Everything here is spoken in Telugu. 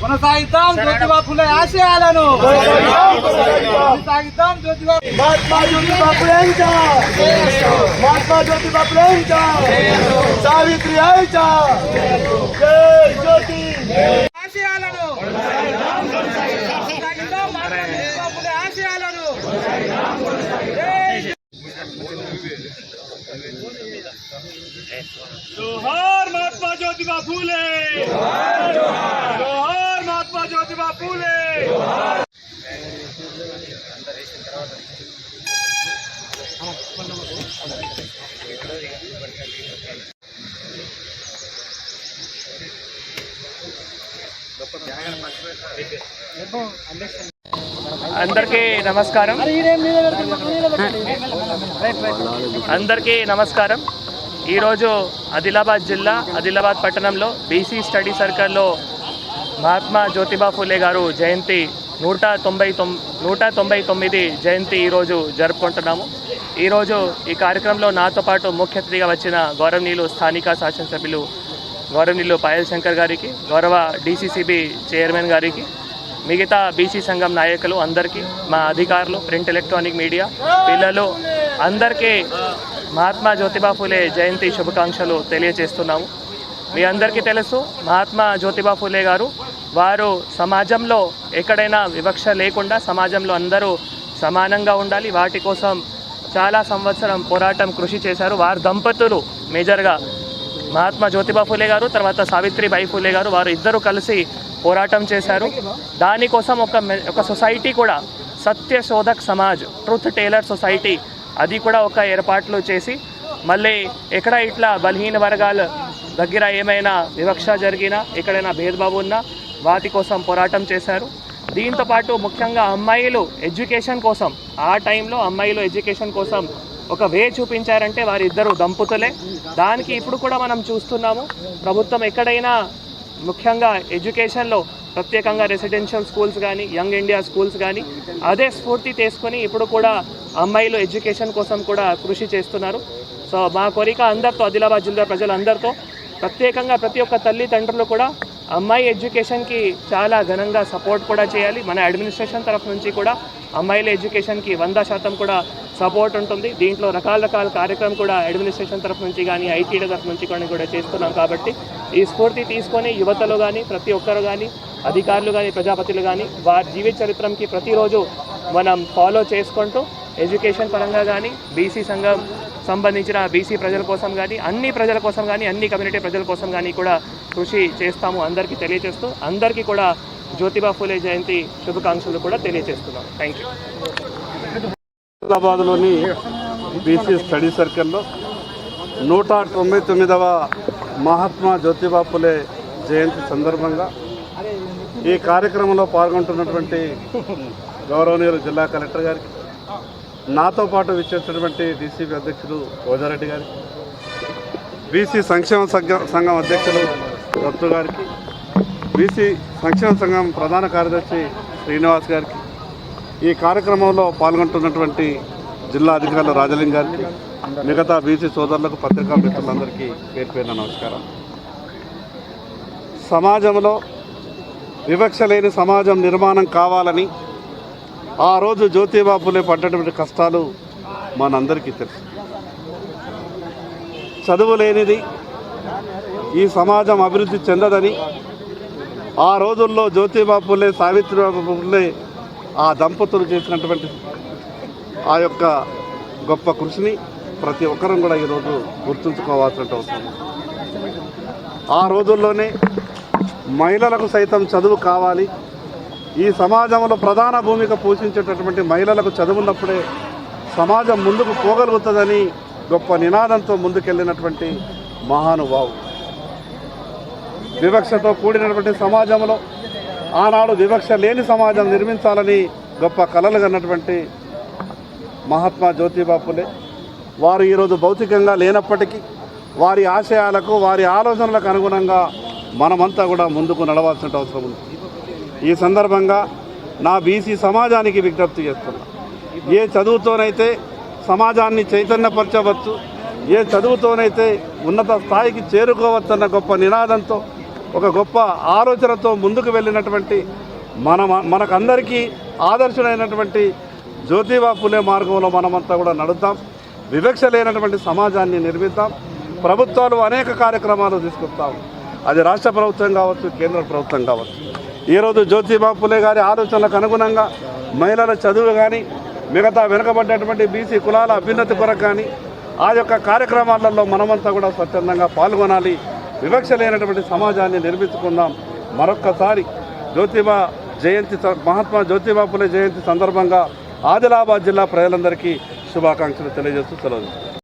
కొనసాగిద్దాం జ్యోతిబా ఫులే ఆశయాలను కొనసాగిద్దాం జ్యోతిబా महात्मा ज्योतिबा फुलेंचा महात्मा ज्योतिबा फुलेंचा सावित्री आईचा जय ज्योती ఆశయాలను కొనసాగిద్దాం మహాత్మా జ్యోతిబా ఫులే ఆశయాలను जोहार महात्मा ज्योतिबा फूले जोहार महात्मा అందరికి అందరికీ నమస్కారం. అందరికీ నమస్కారం. ఈరోజు ఆదిలాబాద్ జిల్లా ఆదిలాబాద్ పట్టణంలో బీసీ స్టడీ సర్కిల్లో మహాత్మా జ్యోతిబా ఫూలే గారు జయంతి నూట తొంభై తొమ్ నూట తొంభై తొమ్మిది జయంతి ఈరోజు జరుపుకుంటున్నాము. ఈరోజు ఈ కార్యక్రమంలో నాతో పాటు ముఖ్య అతిథిగా వచ్చిన గౌరవనీయులు స్థానిక శాసనసభ్యులు గౌరవనీయులు పాయల్ శంకర్ గారికి గౌరవ డీసీసీబీ చైర్మన్ గారికి మిగతా బీసీ సంఘం నాయకులు అందరికీ మా అధికారులు ప్రింట్ ఎలక్ట్రానిక్ మీడియా పిల్లలు అందరికీ మహాత్మా జ్యోతిబా ఫూలే జయంతి శుభాకాంక్షలు తెలియజేస్తున్నాము. మీ అందరికీ తెలుసు మహాత్మా జ్యోతిబా ఫూలే గారు. వారు సమాజంలో ఎక్కడైనా వివక్ష లేకుండా సమాజంలో అందరూ సమానంగా ఉండాలి. వాటి కోసం చాలా సంవత్సరం పోరాటం కృషి చేశారు. వారు దంపతులు మేజర్గా. మహాత్మా జ్యోతిబా ఫూలే గారు తర్వాత సావిత్రిబాయి ఫూలే గారు వారు ఇద్దరు కలిసి పోరాటం చేశారు. దానికోసం ఒక మె- ఒక సొసైటీ కూడా Satya Shodhak Samaj truth teller society అది కూడా ఒక ఏర్పాట్లు చేసి మళ్ళీ ఎక్కడ ఇట్లా బలహీన వర్గాలు దగ్గర ఏమైనా వివక్ష జరిగినా ఎక్కడైనా భేదభావం ఉన్నా వాటి కోసం పోరాటం చేశారు. దీంతో పాటు ముఖ్యంగా అమ్మాయిలు ఎడ్యుకేషన్ కోసం ఆ టైంలో అమ్మాయిలు ఎడ్యుకేషన్ కోసం ఒక వే చూపించారంటే వారిద్దరు దంపతులే. దానికి ఇప్పుడు కూడా మనం చూస్తున్నాము ప్రభుత్వం ఎక్కడైనా ముఖ్యంగా ఎడ్యుకేషన్లో ప్రత్యేకంగా రెసిడెన్షియల్ స్కూల్స్ కానీ యంగ్ ఇండియా స్కూల్స్ కానీ అదే స్ఫూర్తి తీసుకొని ఇప్పుడు కూడా అమ్మాయిలు ఎడ్యుకేషన్ కోసం కూడా కృషి చేస్తున్నారు. సో మా కోరిక అందరితో ఆదిలాబాద్ జిల్లా ప్రజలందరితో ప్రత్యేకంగా ప్రతి ఒక్క తల్లిదండ్రులు కూడా అమ్మాయి ఎడ్యుకేషన్కి చాలా ఘనంగా సపోర్ట్ కూడా చేయాలి. మన అడ్మినిస్ట్రేషన్ తరఫు నుంచి కూడా అమ్మాయిల ఎడ్యుకేషన్కి వంద శాతం కూడా సపోర్ట్ ఉంటుంది. దీంట్లో రకాల రకాల కార్యక్రమం కూడా అడ్మినిస్ట్రేషన్ తరఫు నుంచి కానీ ఐటీడీ తరఫు నుంచి కానీ కూడా చేస్తున్నాం కాబట్టి ఈ స్ఫూర్తి తీసుకొని యువతలు కానీ ప్రతి ఒక్కరు కానీ అధికారులు కానీ ప్రజాపతులు కానీ వారి జీవిత చరిత్రంకి ప్రతిరోజు మనం ఫాలో చేసుకుంటూ ఎడ్యుకేషన్ పరంగా కానీ బీసీ సంఘం సంబంధించిన బీసీ ప్రజల కోసం కానీ అన్ని ప్రజల కోసం కానీ అన్ని కమ్యూనిటీ ప్రజల కోసం కానీ కూడా కృషి చేస్తాము అందరికీ తెలియజేస్తూ అందరికీ కూడా జ్యోతిబా ఫూలే జయంతి శుభాకాంక్షలు కూడా తెలియజేస్తున్నాం. థ్యాంక్ యూ హైదరాబాద్లోని బీసీ స్టడీ సర్కిల్లో నూట తొంభై తొమ్మిదవ మహాత్మా జ్యోతిబా ఫులే జయంతి సందర్భంగా ఈ కార్యక్రమంలో పాల్గొంటున్నటువంటి గౌరవనీయులు జిల్లా కలెక్టర్ గారికి నాతో పాటు విచ్చేసినటువంటి డీసీబీ అధ్యక్షులు రోజారెడ్డి గారికి బీసీ సంక్షేమ సంఘం అధ్యక్షులు దత్తు గారికి బీసీ సంక్షేమ సంఘం ప్రధాన కార్యదర్శి శ్రీనివాస్ గారికి ఈ కార్యక్రమంలో పాల్గొంటున్నటువంటి జిల్లా అధికారులు రాజలింగ్ గారికి మిగతా బీసీ సోదరులకు పత్రికా మిత్రులందరికీ పేరు పేరున నమస్కారం. సమాజంలో వివక్ష లేని సమాజం నిర్మాణం కావాలని ఆ రోజు జ్యోతిబాపులే పడ్డటువంటి కష్టాలు మనందరికీ తెలుసు. చదువు లేనిది ఈ సమాజం అభివృద్ధి చెందదని ఆ రోజుల్లో జ్యోతిబా ఫులే ఆ దంపతులు చేసినటువంటి ఆ యొక్క గొప్ప కృషిని ప్రతి ఒక్కరం కూడా ఈరోజు గుర్తుంచుకోవాల్సిన అవసరం ఆ రోజుల్లోనే మహిళలకు సైతం చదువు కావాలి. ఈ సమాజంలో ప్రధాన భూమిక పోషించేటటువంటి మహిళలకు చదువున్నప్పుడే సమాజం ముందుకు పోగలుగుతుందని గొప్ప నినాదంతో ముందుకెళ్ళినటువంటి మహానుభావు వివక్షతో కూడినటువంటి సమాజంలో ఆనాడు వివక్ష లేని సమాజం నిర్మించాలని గొప్ప కలలు కన్నటువంటి మహాత్మా జ్యోతిబాపులే వారు ఈరోజు భౌతికంగా లేనప్పటికీ వారి ఆశయాలకు వారి ఆలోచనలకు అనుగుణంగా మనమంతా కూడా ముందుకు నడవాల్సిన అవసరం ఉంది. ఈ సందర్భంగా నా బీసీ సమాజానికి విజ్ఞప్తి చేస్తున్నా. ఏ చదువుతోనైతే సమాజాన్ని చైతన్యపరచవచ్చు ఏ చదువుతోనైతే ఉన్నత స్థాయికి చేరుకోవచ్చన్న గొప్ప నినాదంతో ఒక గొప్ప ఆలోచనతో ముందుకు వెళ్ళినటువంటి మన మనకందరికీ ఆదర్శమైనటువంటి జ్యోతిబా ఫులే మార్గంలో మనమంతా కూడా నడుద్దాం. వివక్ష లేనటువంటి సమాజాన్ని నిర్మిద్దాం. ప్రభుత్వాలు అనేక కార్యక్రమాలు తీసుకొస్తాం. అది రాష్ట్ర ప్రభుత్వం కావచ్చు కేంద్ర ప్రభుత్వం కావచ్చు. ఈరోజు జ్యోతిబా పులే గారి ఆలోచనలకు అనుగుణంగా మహిళల చదువు కానీ మిగతా వెనుకబడ్డటువంటి బీసీ కులాల అభ్యున్నతి కొరకు కానీ ఆ యొక్క కార్యక్రమాలలో మనమంతా కూడా స్వచ్ఛందంగా పాల్గొనాలి. వివక్ష లేనటువంటి సమాజాన్ని నిర్మించుకుందాం. మరొక్కసారి జ్యోతిబా జయంతి మహాత్మా జ్యోతిబా పులే జయంతి సందర్భంగా ఆదిలాబాద్ జిల్లా ప్రజలందరికీ శుభాకాంక్షలు తెలియజేస్తూ సెలవు